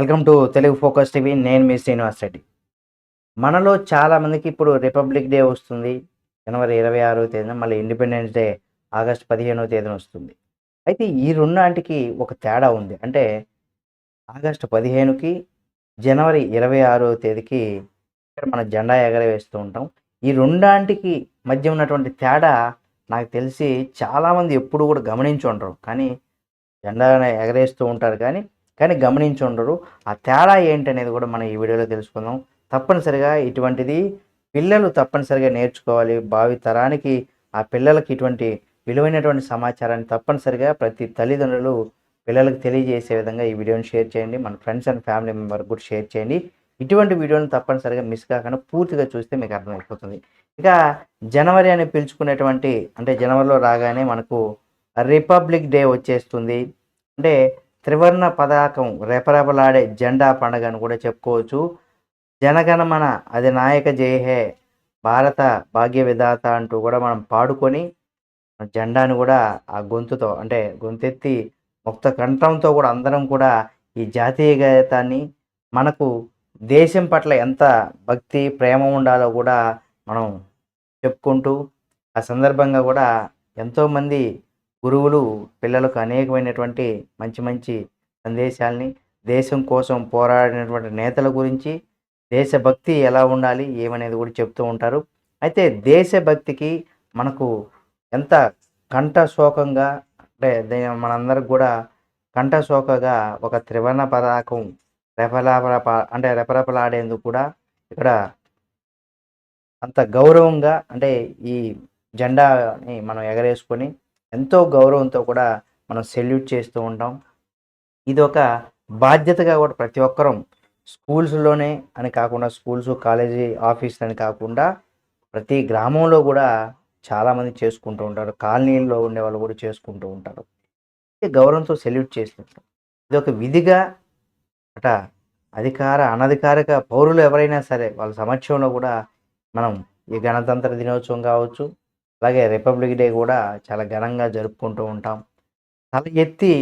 Welcome to Telugu Focus TV. నేను మీ శ్రీనివాస్ రెడ్డి. మనలో చాలామందికి ఇప్పుడు రిపబ్లిక్ డే వస్తుంది. జనవరి ఇరవై ఆరో తేదీన మళ్ళీ ఇండిపెండెన్స్ డే ఆగస్ట్ పదిహేనవ తేదీన వస్తుంది. అయితే ఈ రెండాంటికి ఒక తేడా ఉంది. అంటే ఆగస్టు పదిహేనుకి జనవరి ఇరవై ఆరో తేదీకి ఇక్కడ మన జెండా ఎగరవేస్తూ ఉంటాం. ఈ రెండాంటికి మధ్య ఉన్నటువంటి తేడా నాకు తెలిసి చాలామంది ఎప్పుడు కూడా గమనించి ఉండరు. కానీ జెండా ఎగరేస్తూ ఉంటారు. కానీ కానీ గమనించి ఉండరు. ఆ తేడా ఏంటనేది కూడా మనం ఈ వీడియోలో తెలుసుకుందాం. తప్పనిసరిగా ఇటువంటిది పిల్లలు తప్పనిసరిగా నేర్చుకోవాలి. భావి తరానికి ఆ పిల్లలకి ఇటువంటి విలువైనటువంటి సమాచారాన్ని తప్పనిసరిగా ప్రతి తల్లిదండ్రులు పిల్లలకు తెలియజేసే విధంగా ఈ వీడియోని షేర్ చేయండి. మన ఫ్రెండ్స్ అండ్ ఫ్యామిలీ మెంబర్ కూడా షేర్ చేయండి. ఇటువంటి వీడియోని తప్పనిసరిగా మిస్ కాకుండా పూర్తిగా చూస్తే మీకు అర్థమైపోతుంది. ఇక జనవరి అని పిలుచుకునేటువంటి అంటే జనవరిలో రాగానే మనకు రిపబ్లిక్ డే వచ్చేస్తుంది. అంటే త్రివర్ణ పతాకం రెపరెపలాడే జెండా పండుగ అని కూడా చెప్పుకోవచ్చు. జనగణమన అది నాయక జయహే భారత భాగ్య విధాత అంటూ కూడా మనం పాడుకొని జెండాను కూడా ఆ గొంతుతో అంటే గొంతెత్తి ముక్త కంఠంతో కూడా అందరం కూడా ఈ జాతీయ గీతాన్ని మనకు దేశం పట్ల ఎంత భక్తి ప్రేమ ఉండాలో కూడా మనం చెప్పుకుంటూ ఆ సందర్భంగా కూడా ఎంతోమంది గురువులు పిల్లలకు అనేకమైనటువంటి మంచి మంచి సందేశాలని దేశం కోసం పోరాడినటువంటి నేతల గురించి దేశభక్తి ఎలా ఉండాలి ఏమనేది కూడా చెప్తూ ఉంటారు. అయితే దేశభక్తికి మనకు ఎంత కంఠశోకంగా అంటే మనందరికి కూడా కంఠశోకగా ఒక త్రివర్ణ పతాకం రెపలాపల అంటే రెపరెపలాడేందుకు కూడా ఇక్కడ అంత గౌరవంగా అంటే ఈ జెండాని మనం ఎగరేసుకొని ఎంతో గౌరవంతో కూడా మనం సెల్యూట్ చేస్తూ ఉంటాం. ఇది ఒక బాధ్యతగా కూడా ప్రతి ఒక్కరం స్కూల్స్లోనే అని కాకుండా స్కూల్స్ కాలేజీ ఆఫీస్ అని కాకుండా ప్రతి గ్రామంలో కూడా చాలామంది చేసుకుంటూ ఉంటారు. కాలనీల్లో ఉండే వాళ్ళు కూడా చేసుకుంటూ ఉంటారు. గౌరవంతో సెల్యూట్ చేస్తుంటాం. ఇది ఒక విధిగా అట అధికార అనధికారిక పౌరులు ఎవరైనా సరే వాళ్ళ సమక్షంలో కూడా మనం ఈ గణతంత్ర దినోత్సవం కావచ్చు అలాగే రిపబ్లిక్ డే కూడా చాలా ఘనంగా జరుపుకుంటూ ఉంటాం. తల ఎత్తి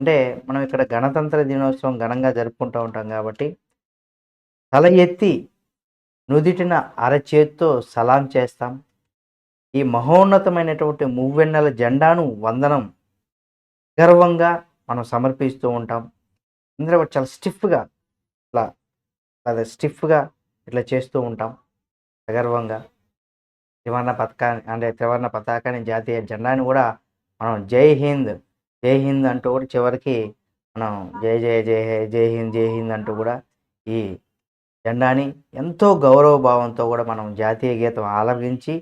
అంటే మనం ఇక్కడ గణతంత్ర దినోత్సవం ఘనంగా జరుపుకుంటూ ఉంటాం కాబట్టి తల ఎత్తి నుదిటిన అరచేత్తో సలాం చేస్తాం. ఈ మహోన్నతమైనటువంటి మువ్వెన్నెల జెండాను వందనం గర్వంగా మనం సమర్పిస్తూ ఉంటాం. అందరూ చాలా స్టిఫ్గా ఇట్లా అదే స్టిఫ్గా ఇట్లా చేస్తూ ఉంటాం. గర్వంగా త్రివర్ణ పథకాన్ని అంటే త్రివర్ణ పతాకాన్ని జాతీయ జెండాని కూడా మనం జై హింద్ జై హింద్ అంటూ కూడా చివరికి మనం జై జయ జై హే జై హింద్ జై హింద్ అంటూ కూడా ఈ జెండాని ఎంతో గౌరవ భావంతో కూడా మనం జాతీయ గీతం ఆలపించి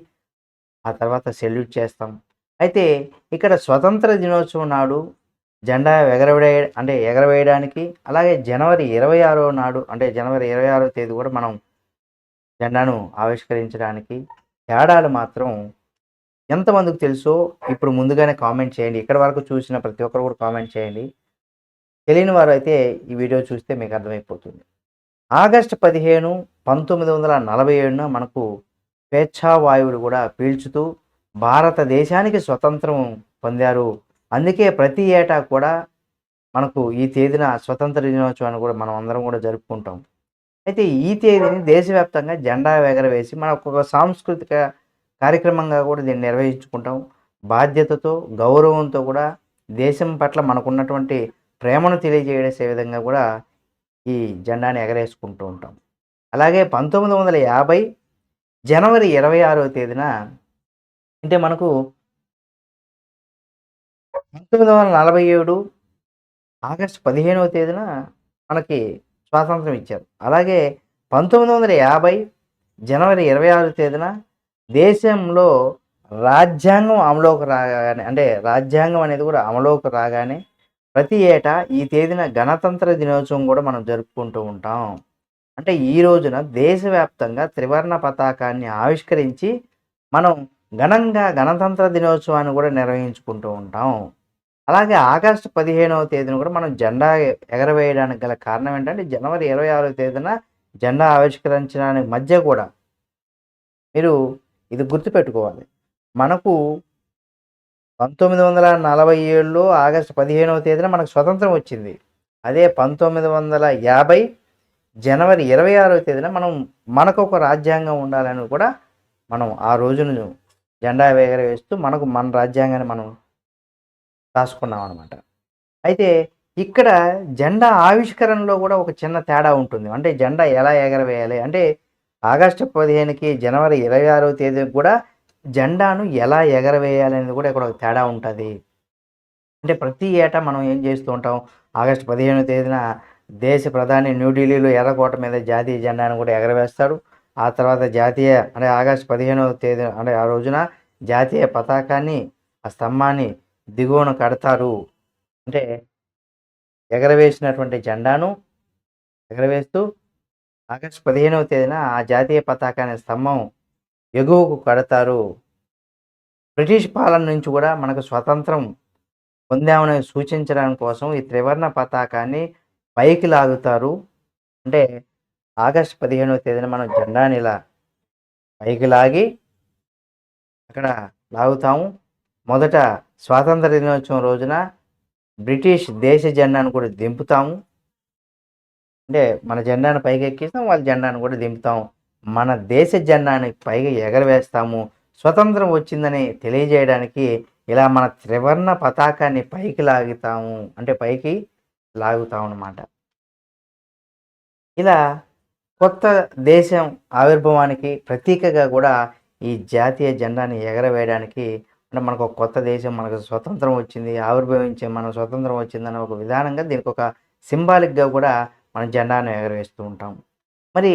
ఆ తర్వాత సెల్యూట్ చేస్తాం. అయితే ఇక్కడ స్వతంత్ర దినోత్సవం నాడు జెండా ఎగరవేయ అంటే ఎగరవేయడానికి అలాగే జనవరి ఇరవై ఆరో నాడు అంటే జనవరి ఇరవై ఆరో తేదీ కూడా మనం జెండాను ఆవిష్కరించడానికి తేడాలు మాత్రం ఎంతమందికి తెలుసో ఇప్పుడు ముందుగానే కామెంట్ చేయండి. ఇక్కడ వరకు చూసిన ప్రతి ఒక్కరు కూడా కామెంట్ చేయండి. తెలియని వారు అయితే ఈ వీడియో చూస్తే మీకు అర్థమైపోతుంది. ఆగస్టు పదిహేను పంతొమ్మిది వందల నలభై ఏడున మనకు స్వేచ్ఛావాయువులు కూడా పీల్చుతూ భారతదేశానికి స్వతంత్రం పొందారు. అందుకే ప్రతి ఏటా కూడా మనకు ఈ తేదీన స్వతంత్ర దినోత్సవాన్ని కూడా మనం అందరం కూడా జరుపుకుంటాం. అయితే ఈ తేదీని దేశవ్యాప్తంగా జెండా ఎగరవేసి మన ఒక సాంస్కృతిక కార్యక్రమంగా కూడా దీన్ని నిర్వహించుకుంటాం. బాధ్యతతో గౌరవంతో కూడా దేశం పట్ల మనకున్నటువంటి ప్రేమను తెలియజేసే విధంగా కూడా ఈ జెండాని ఎగరేసుకుంటూ ఉంటాం. అలాగే పంతొమ్మిది వందల యాభై జనవరి ఇరవై ఆరవ తేదీన అంటే మనకు పంతొమ్మిది వందల నలభై ఏడు ఆగస్టు పదిహేనవ తేదీన మనకి స్వాతంత్రం ఇచ్చారు. అలాగే పంతొమ్మిది వందల యాభై జనవరి ఇరవై ఆరు తేదీన దేశంలో రాజ్యాంగం అమలోకి రాగానే అంటే రాజ్యాంగం అనేది కూడా అమలోకి రాగానే ప్రతి ఏటా ఈ తేదీన గణతంత్ర దినోత్సవం కూడా మనం జరుపుకుంటూ ఉంటాం. అంటే ఈ రోజున దేశవ్యాప్తంగా త్రివర్ణ పతాకాన్ని ఆవిష్కరించి మనం ఘనంగా గణతంత్ర దినోత్సవాన్ని కూడా నిర్వహించుకుంటూ ఉంటాం. అలాగే ఆగస్టు పదిహేనవ తేదీన కూడా మనం జెండా ఎగరవేయడానికి గల కారణం ఏంటంటే జనవరి ఇరవై ఆరవ తేదీన జెండా ఆవిష్కరించడానికి మధ్య కూడా మీరు ఇది గుర్తుపెట్టుకోవాలి. మనకు పంతొమ్మిది వందల నలభై ఏడులో ఆగస్టు పదిహేనవ తేదీన మనకు స్వతంత్రం వచ్చింది. అదే పంతొమ్మిది వందల యాభై జనవరి ఇరవై ఆరో తేదీన మనం మనకు ఒక రాజ్యాంగం ఉండాలని కూడా మనం ఆ రోజును జెండా ఎగరవేస్తూ మనకు మన రాజ్యాంగాన్ని మనం రాసుకున్నాం అనమాట అయితే ఇక్కడ జెండా ఆవిష్కరణలో కూడా ఒక చిన్న తేడా ఉంటుంది. అంటే జెండా ఎలా ఎగరవేయాలి? అంటే ఆగస్టు పదిహేనుకి జనవరి ఇరవై ఆరో తేదీకి కూడా జెండాను ఎలా ఎగరవేయాలి అనేది కూడా ఇక్కడ ఒక తేడా ఉంటుంది. అంటే ప్రతి ఏటా మనం ఏం చేస్తూ ఉంటాం? ఆగస్టు పదిహేనో తేదీన దేశ ప్రధాని న్యూఢిల్లీలో ఎర్రకోట మీద జాతీయ జెండాను కూడా ఎగరవేస్తాడు. ఆ తర్వాత జాతీయ అంటే ఆగస్టు పదిహేనవ తేదీ అంటే ఆ రోజున జాతీయ పతాకాన్ని ఆ స్తంభాన్ని దిగువన కడతారు. అంటే ఎగరవేసినటువంటి జెండాను ఎగరవేస్తూ ఆగస్టు పదిహేనవ తేదీన ఆ జాతీయ పతాకాన్ని స్తంభం ఎగువకు కడతారు. బ్రిటిష్ పాలన నుంచి కూడా మనకు స్వతంత్రం పొందామని సూచించడం కోసం ఈ త్రివర్ణ పతాకాన్ని పైకి లాగుతారు అంటే ఆగస్టు పదిహేనవ తేదీన మనం జెండాని ఇలా పైకి లాగి అక్కడ లాగుతాము. మొదట స్వాతంత్ర దినోత్సవం రోజున బ్రిటిష్ దేశ జెండాను కూడా దింపుతాము. అంటే మన జెండాను పైకి ఎక్కిస్తాం వాళ్ళ జెండాను కూడా దింపుతాం మన దేశ జెండాని పైకి ఎగరవేస్తాము. స్వతంత్రం వచ్చిందని తెలియజేయడానికి ఇలా మన త్రివర్ణ పతాకాన్ని పైకి లాగుతాము. అంటే పైకి లాగుతాం అన్నమాట. ఇలా కొత్త దేశం ఆవిర్భావానికి ప్రతీకగా కూడా ఈ జాతీయ జెండాని ఎగరవేయడానికి అంటే మనకు ఒక కొత్త దేశం మనకు స్వతంత్రం వచ్చింది ఆవిర్భవించే మనం స్వతంత్రం వచ్చిందన్న ఒక విధానంగా దీనికి ఒక సింబాలిక్గా కూడా మన జెండాను ఎగరవేస్తూ ఉంటాం. మరి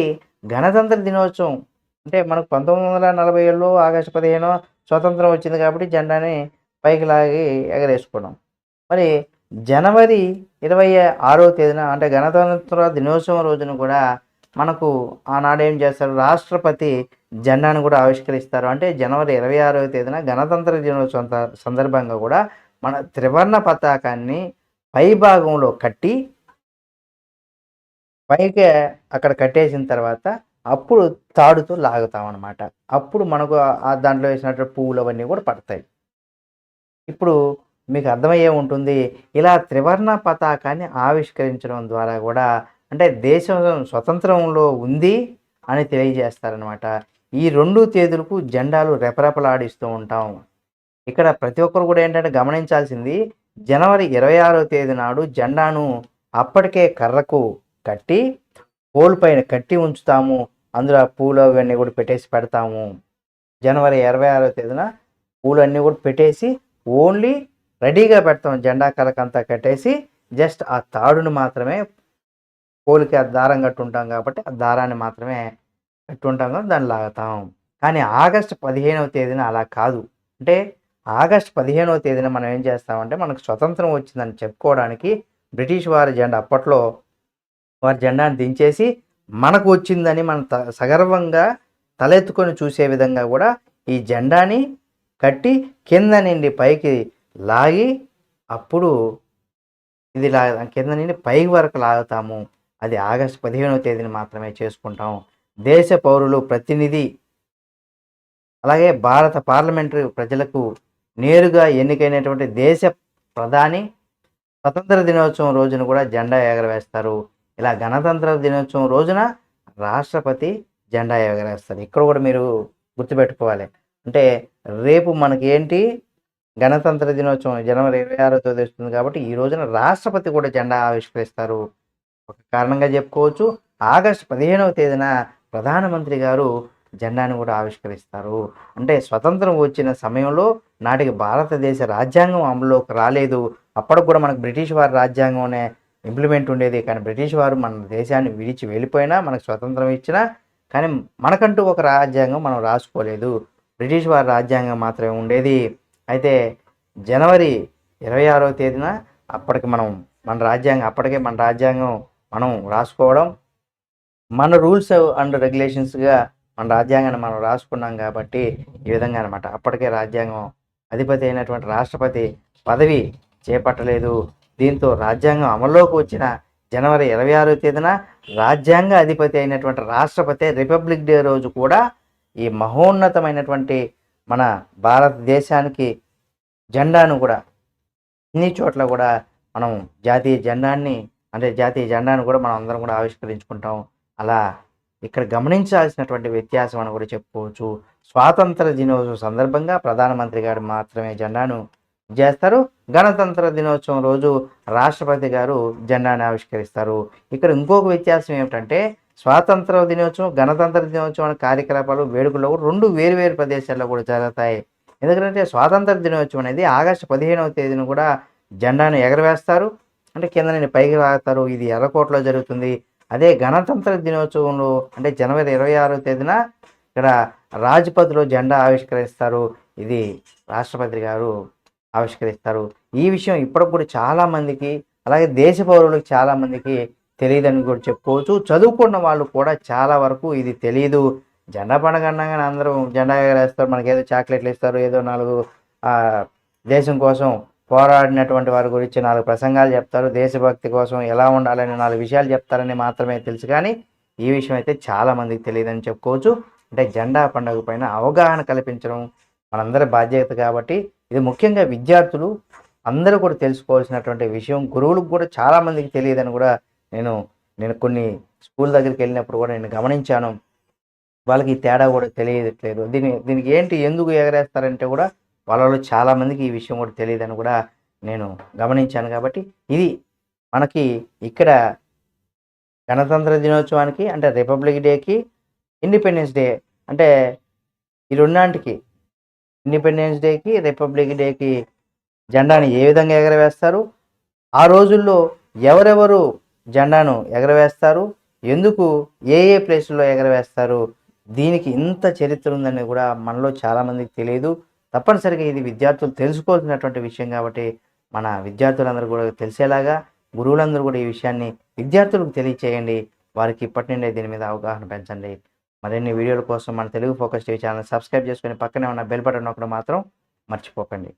గణతంత్ర దినోత్సవం అంటే మనకు పంతొమ్మిది వందల నలభై ఏడులో ఆగస్టు పదిహేను స్వతంత్రం వచ్చింది కాబట్టి జెండాని పైకి లాగి ఎగరేసుకున్నాం మరి జనవరి ఇరవై ఆరో తేదీన అంటే గణతంత్ర దినోత్సవం రోజున కూడా మనకు ఆనాడు ఏం చేస్తారు? రాష్ట్రపతి జెండాను కూడా ఆవిష్కరిస్తారు. అంటే జనవరి ఇరవై ఆరవ తేదీన గణతంత్ర దినోత్సవం సందర్భంగా కూడా మన త్రివర్ణ పతాకాన్ని పై భాగంలో కట్టి పైకి అక్కడ కట్టేసిన తర్వాత అప్పుడు తాడుతో లాగుతాం అనమాట అప్పుడు మనకు ఆ- ఆ దాంట్లో వేసినట్టు పువ్వులు అవన్నీ కూడా పడతాయి. ఇప్పుడు మీకు అర్థమయ్యే ఉంటుంది ఇలా త్రివర్ణ పతాకాన్ని ఆవిష్కరించడం ద్వారా కూడా అంటే దేశం స్వతంత్రంలో ఉంది అని తెలియజేస్తారనమాట ఈ రెండు తేదీలకు జెండాలు రెపరెపలాడిస్తూ ఉంటాం. ఇక్కడ ప్రతి ఒక్కరు కూడా ఏంటంటే గమనించాల్సింది జనవరి ఇరవై ఆరో తేదీ నాడు జెండాను అప్పటికే కర్రకు కట్టి పోల్ పైన కట్టి ఉంచుతాము. అందులో ఆ పూలు అవన్నీ కూడా పెట్టేసి పెడతాము. జనవరి ఇరవై ఆరో తేదీన పూలు అన్నీ కూడా పెట్టేసి ఓన్లీ రెడీగా పెడతాం జెండా కర్రకంతా కట్టేసి జస్ట్ ఆ తాడును మాత్రమే పోలికి ఆ దారం కట్టుంటాం కాబట్టి ఆ దారాన్ని మాత్రమే కట్టుంటాం కాబట్టి దాన్ని లాగుతాం. కానీ ఆగస్టు పదిహేనవ తేదీన అలా కాదు. అంటే ఆగస్టు పదిహేనవ తేదీన మనం ఏం చేస్తామంటే మనకు స్వతంత్రం వచ్చిందని చెప్పుకోవడానికి బ్రిటిష్ వారి జెండా అప్పట్లో వారి జెండాను దించేసి మనకు వచ్చిందని మనం త సగర్వంగా తలెత్తుకొని చూసే విధంగా కూడా ఈ జెండాని కట్టి కింద నుండి పైకి లాగి అప్పుడు ఇది లాగ కింద నుండి పైకి వరకు లాగుతాము. అది ఆగస్టు పదిహేనవ తేదీని మాత్రమే చేసుకుంటాం. దేశ పౌరులు ప్రతినిధి అలాగే భారత పార్లమెంటరీ ప్రజలకు నేరుగా ఎన్నికైనటువంటి దేశ ప్రధాని స్వతంత్ర దినోత్సవం రోజున కూడా జెండా ఎగరవేస్తారు. ఇలా గణతంత్ర దినోత్సవం రోజున రాష్ట్రపతి జెండా ఎగరేస్తారు ఇక్కడ కూడా మీరు గుర్తుపెట్టుకోవాలి. అంటే రేపు మనకి ఏంటి గణతంత్ర దినోత్సవం జనవరి ఇరవై ఆరో తేదీ వస్తుంది కాబట్టి ఈ రోజున రాష్ట్రపతి కూడా జెండా ఆవిష్కరిస్తారు. ఒక కారణంగా చెప్పుకోవచ్చు. ఆగస్టు పదిహేనవ తేదీన ప్రధానమంత్రి గారు జెండాను కూడా ఆవిష్కరిస్తారు. అంటే స్వతంత్రం వచ్చిన సమయంలో నాటికి భారతదేశ రాజ్యాంగం అమలులోకి రాలేదు. అప్పటికి కూడా మనకు బ్రిటిష్ వారి రాజ్యాంగంనే ఇంప్లిమెంట్ ఉండేది. కానీ బ్రిటిష్ వారు మన దేశాన్ని విడిచి వెళ్ళిపోయినా మనకు స్వతంత్రం ఇచ్చినా కానీ మనకంటూ ఒక రాజ్యాంగం మనం రాసుకోలేదు. బ్రిటిష్ వారి రాజ్యాంగం మాత్రమే ఉండేది. అయితే జనవరి ఇరవై ఆరవ తేదీన అప్పటికి మనం మన రాజ్యాంగం అప్పటికే మన రాజ్యాంగం మనం రాసుకోవడం మన రూల్స్ అండ్ రెగ్యులేషన్స్గా మన రాజ్యాంగాన్ని మనం రాసుకున్నాం కాబట్టి ఈ విధంగా అనమాట అప్పటికే రాజ్యాంగం అధిపతి అయినటువంటి రాష్ట్రపతి పదవి చేపట్టలేదు. దీంతో రాజ్యాంగం అమల్లోకి వచ్చిన జనవరి ఇరవై ఆరో తేదీన రాజ్యాంగ అధిపతి అయినటువంటి రాష్ట్రపతి రిపబ్లిక్ డే రోజు కూడా ఈ మహోన్నతమైనటువంటి మన భారతదేశానికి జెండాను కూడా అన్ని చోట్ల కూడా మనం జాతీయ జెండాన్ని అంటే జాతీయ జెండాను కూడా మనం అందరం కూడా ఆవిష్కరించుకుంటాం. అలా ఇక్కడ గమనించాల్సినటువంటి వ్యత్యాసం అని కూడా చెప్పుకోవచ్చు. స్వాతంత్ర దినోత్సవం సందర్భంగా ప్రధానమంత్రి గారు మాత్రమే జెండాను చేస్తారు. గణతంత్ర దినోత్సవం రోజు రాష్ట్రపతి గారు జెండాను ఆవిష్కరిస్తారు. ఇక్కడ ఇంకొక వ్యత్యాసం ఏమిటంటే స్వాతంత్ర దినోత్సవం గణతంత్ర దినోత్సవం అనే కార్యకలాపాలు వేడుకలు కూడా రెండు వేరు వేరు ప్రదేశాల్లో కూడా జరుగుతాయి. ఎందుకంటే స్వాతంత్ర దినోత్సవం అనేది ఆగస్టు పదిహేనవ తేదీన కూడా జెండాను ఎగరవేస్తారు. అంటే కింద నేను పైకి రాస్తారు ఇది ఎర్రకోటలో జరుగుతుంది. అదే గణతంత్ర దినోత్సవంలో అంటే జనవరి ఇరవై ఆరో తేదీన ఇక్కడ రాజ్పథ్లో జెండా ఆవిష్కరిస్తారు. ఇది రాష్ట్రపతి గారు ఆవిష్కరిస్తారు. ఈ విషయం ఇప్పటికి కూడా చాలామందికి అలాగే దేశ పౌరులకు చాలామందికి తెలియదని కూడా చెప్పుకోవచ్చు. చదువుకున్న వాళ్ళు కూడా చాలా వరకు ఇది తెలియదు జెండా పండుగ అనగానే అందరూ జెండా ఎగరేస్తారు. మనకి ఏదో చాక్లెట్లు ఇస్తారు. ఏదో నాలుగు దేశం కోసం పోరాడినటువంటి వారి గురించి నాలుగు ప్రసంగాలు చెప్తారు. దేశభక్తి కోసం ఎలా ఉండాలని నాలుగు విషయాలు చెప్తారని మాత్రమే తెలుసు కానీ ఈ విషయం అయితే చాలా మందికి తెలియదని చెప్పుకోవచ్చు. అంటే జెండా పండుగ పైన అవగాహన కల్పించడం మనందరి బాధ్యత కాబట్టి ఇది ముఖ్యంగా విద్యార్థులు అందరూ కూడా తెలుసుకోవాల్సినటువంటి విషయం. గురువులకు కూడా చాలా మందికి తెలియదని కూడా నేను నేను కొన్ని స్కూల్ దగ్గరికి వెళ్ళినప్పుడు కూడా నేను గమనించాను. వాళ్ళకి ఈ తేడా కూడా తెలియట్లేదు. దీని దీనికి ఏంటి ఎందుకు ఎగరేస్తారంటే కూడా వాళ్ళలో చాలామందికి ఈ విషయం కూడా తెలియదని కూడా నేను గమనించాను కాబట్టి ఇది మనకి ఇక్కడ గణతంత్ర దినోత్సవానికి అంటే రిపబ్లిక్ డేకి ఇండిపెండెన్స్ డే అంటే ఈ రెండాంటికి ఇండిపెండెన్స్ డేకి రిపబ్లిక్ డేకి జెండాను ఏ విధంగా ఎగరవేస్తారు? ఆ రోజుల్లో ఎవరెవరు జెండాను ఎగరవేస్తారు? ఎందుకు ఏ ఏ ప్లేసుల్లో ఎగరవేస్తారు? దీనికి ఇంత చరిత్ర ఉందని కూడా మనలో చాలామందికి తెలియదు. తప్పనిసరిగా ఇది విద్యార్థులు తెలుసుకోవాల్సినటువంటి విషయం కాబట్టి మన విద్యార్థులందరూ కూడా తెలిసేలాగా గురువులందరూ కూడా ఈ విషయాన్ని విద్యార్థులకు తెలియచేయండి. వారికి ఇప్పటి నుండే దీని మీద అవగాహన పెంచండి. మరిన్ని వీడియోల కోసం మన Telugu Focus TV channel subscribe చేసుకొని పక్కనే ఉన్న బెల్ బటన్ ఒకటి మాత్రం మర్చిపోకండి.